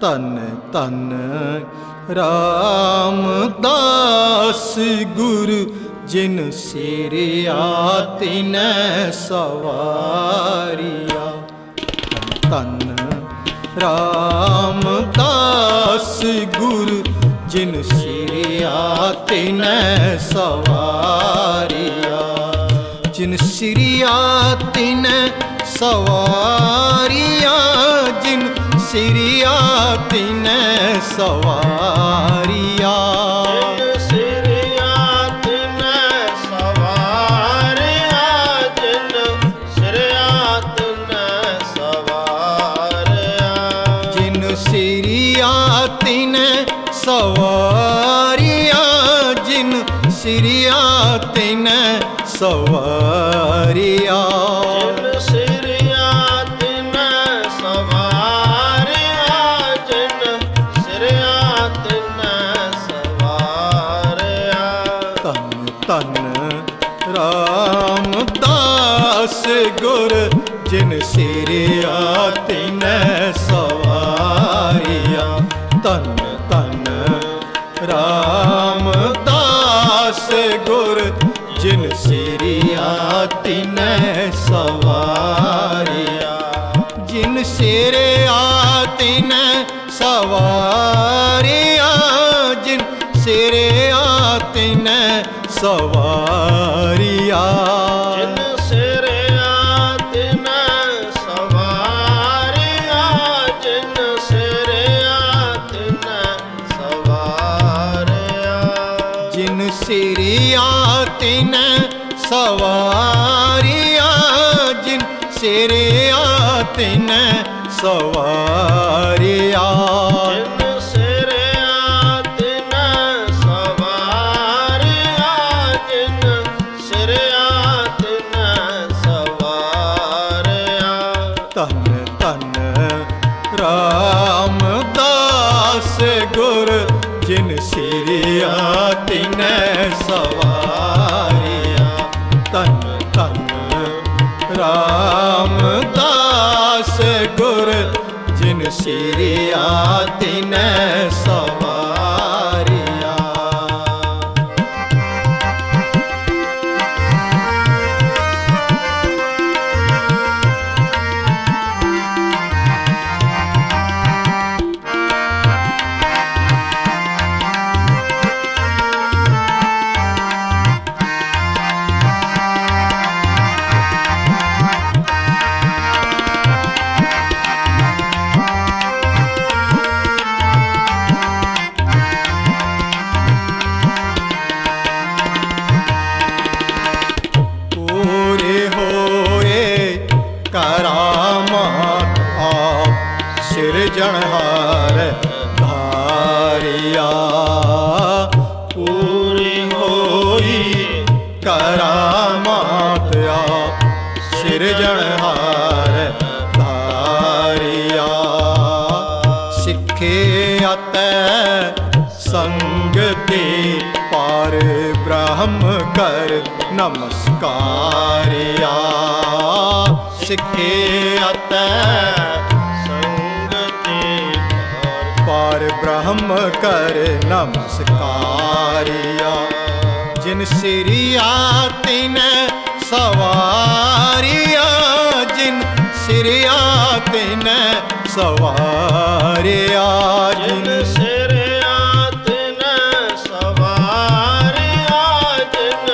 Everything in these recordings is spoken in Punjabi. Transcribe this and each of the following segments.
ਧਨ ਧਨ ਰਾਮਦਾਸ ਗੁਰੂ, ਜਿਨ ਸਿਰਿਆ ਤਿਨੈ ਸਵਾਰੀਆ। ਧੰਨ ਰਾਮਦਾਸ ਗੁਰ, ਜਿਨ ਸਿਰਿਆ ਤਿਨੈ ਸਵਾਰੀਆ। ਜਿਨ ਸਿਰਿਆ ਤਿਨੈ ਸਵਾਰੀਆ, ਜਿਨ ਸਿਰਿਆ ਤਿਨੈ ਸਵਾਰੀਆ। ਸਵਾਰਿਆ ਜਿਨ ਸਿਰਿਆ ਤਿਨੈ ਸਵਾਰਿਆ। ਰਾਮਦਾਸ ਗੁਰ, ਜਿਨ ਸਿਰਿਆ ਤਿਨੈ ਸਵਾਰੀਆ। ਤਨ ਧੰਨ ਰਾਮਦਾਸ ਗੁਰ, ਜਿਨ ਸਿਰਿਆ ਤਿਨੈ ਸਵਾਰਿਆ। ਜਿਨ ਸਿਰਿਆ ਤਿਨੈ ਸਵਾਰੀਆ, ਜਿਨ ਸਿਰਿਆ ਤਿਨੈ ਸਵਾਰੀਆ। ਸਿਰਿਆ ਤਿਨੈ ਸਵਾਰੀਆ। ਸਿਰਿਆ ਤਿਨੈ ਸਵਾਰਿਆ। ਸਿਰਿਆ ਤਿਨੈ ਸਵਾਰਿਆ। ਧੰਨ ਧੰਨ ਰਾਮਦਾਸ ਗੁਰ ਜਿਨ ਸਿਰਿਆ ਤਿਨੈ ਸਵਾਰੀਆ। ਸਿਰਿਆ ਤਿਨੈ ਸਵਾਰੀਆ ਸਿਰਜਣਹਾਰ ਧਾਰਿਆ। ਪੂਰੀ ਹੋਈ ਕਰਾਮਾਤ ਆਪ ਸਿਰਜਣਹਾਰ ਧਾਰਿਆ। ਸਿੱਖੇ ਅਤੈ ਸੰਗਤੀ ਪਾਰ ਬ੍ਰਹਮ ਕਰ ਨਮਸਕਾਰਿਆ। ਸਿੱਖੇ ਅਤੈ ਪਾਰ ਕਰ ਨਮਸਕਾਰਿਆ। ਜਿਨ ਸਿਰਿਆ ਤਿਨੈ ਸਵਾਰਿਆ, ਜਿਨ ਸਿਰਿਆ ਤਿਨੈ ਸਵਾਰਿਆ, ਜਿਨ ਜਿਨ ਸਿਰਿਆ ਤਿਨੈ ਸਵਾਰਿਆ, ਜਿਨ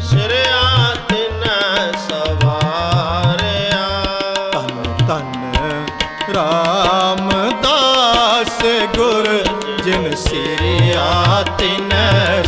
ਸਿਰਿਆ ਤਿਨੈ ਸਵਾਰਿਆ। ਤਨ ਧੰਨ ਰਾਮਦਾਸ ਗੁਰ ਜਿਨ ਸਿਰਿਆ ਤਿਨੈ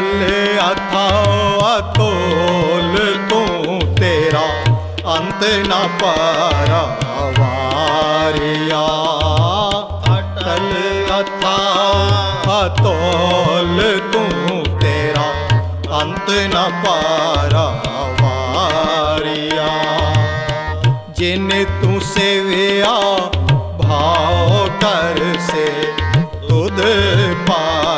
ਅਟਲ ਅਥਾਉ ਅਤੋਲ ਤੂੰ ਤੇਰਾ, ਅੰਤ ਨਾ ਪਾਰਾ ਵਾਰਿਆ। ਅਟਲ ਅਥਾਉ ਅਤੋਲ ਤੂੰ ਤੇਰਾ, ਅੰਤ ਨਾ ਪਾਰਾ ਵਾਰਿਆ। ਜਿਨ ਤੂੰ ਸੇਵਿਆ, ਭਾਉ ਕਰ ਸੇ ਤੁਧ ਪਾਰ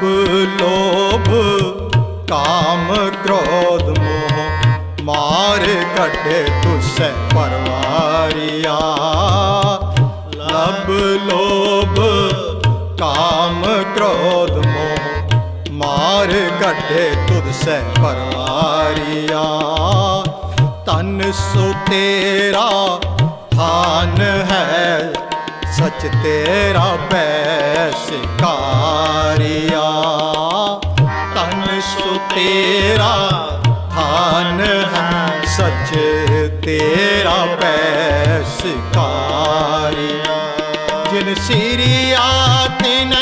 ਲਬ ਲੋਭ, ਕਾਮ ਕ੍ਰੋਧ ਮੋਹ। ਮਾਰ ਕੱਢੇ ਤੁਸੈ ਪਰਵਾਰਿਆ। ਲਬ ਲੋਭ, ਕਾਮ ਕ੍ਰੋਧ ਮੋਹ। ਮਾਰ ਕੱਢੇ ਤੁਸੈ ਪਰਵਾਰਿਆ। ਤਨ ਸੋ ਤੇਰਾ, ਥਾਨ ਹੈ ਸੱਚ ਤੇਰਾ ਪੈ ਸਿਕਾਰਿਆ ਤਨ ਸੋ ਤੇਰਾ ਥਾਨ ਹੈ ਸਚ ਤੇਰਾ ਪੈ ਸਿਕਾਰਿਆ ਜਿਨ ਸਿਰਿਆ ਤਿਨ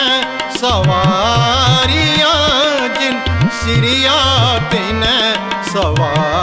ਸਵਾਰੀਆਂ, ਜਿਨ ਸਿਰਿਆ ਤਿਨ ਸਵਾਰਿਆ।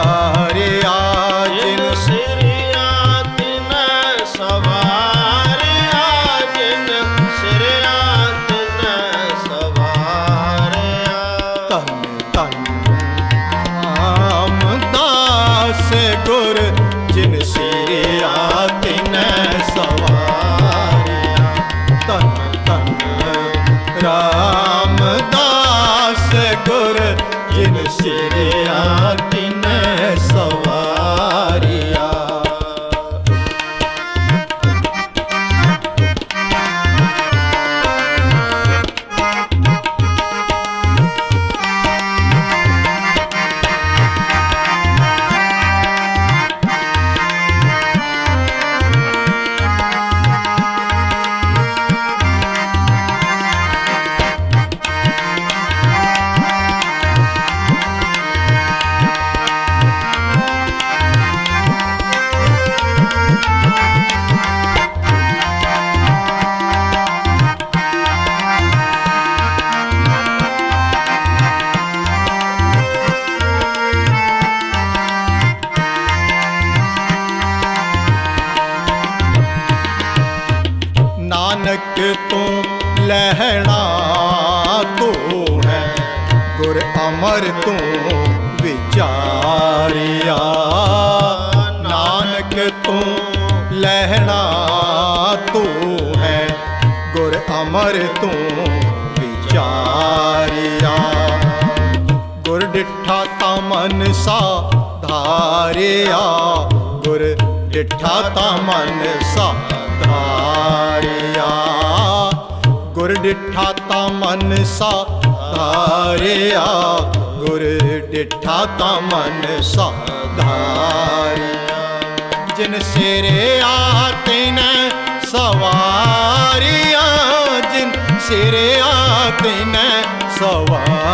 ਨਾਨਕ ਤੂੰ ਲਹਿਣਾ ਤੂੰ ਹੈ। ਗੁਰ ਅਮਰ ਤੂੰ ਵਿਚਾਰਿਆ। ਨਾਨਕ ਤੂੰ ਲਹਿਣਾ ਤੂੰ ਹੈ। ਗੁਰ ਅਮਰ ਤੂੰ ਵਿਚਾਰਿਆ। ਗੁਰ ਡਿਠਾ ਤਾ ਮਨ ਸਾ ਧਾਰਿਆ। ਗੁਰ ਡਿਠਾ ਤਾ ਮਨ ਸਾ ਧਾਰਿਆ ਗੁਰ ਡਿਠਾ ਤਾ ਮਨ ਸਾ ਧਾਰਿਆ। ਗੁਰ ਡਿਠਾ ਤਾ ਮਨ ਸਾ ਧਾਰਿਆ। ਜਿਨ ਸਿਰੇ ਆਤਿਨ ਸਵਾਰਿਆ, ਜਿਨ ਸਿਰੇ ਆਤਿਨ ਸਵਾਰਿਆ।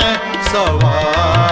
ਤਿਨ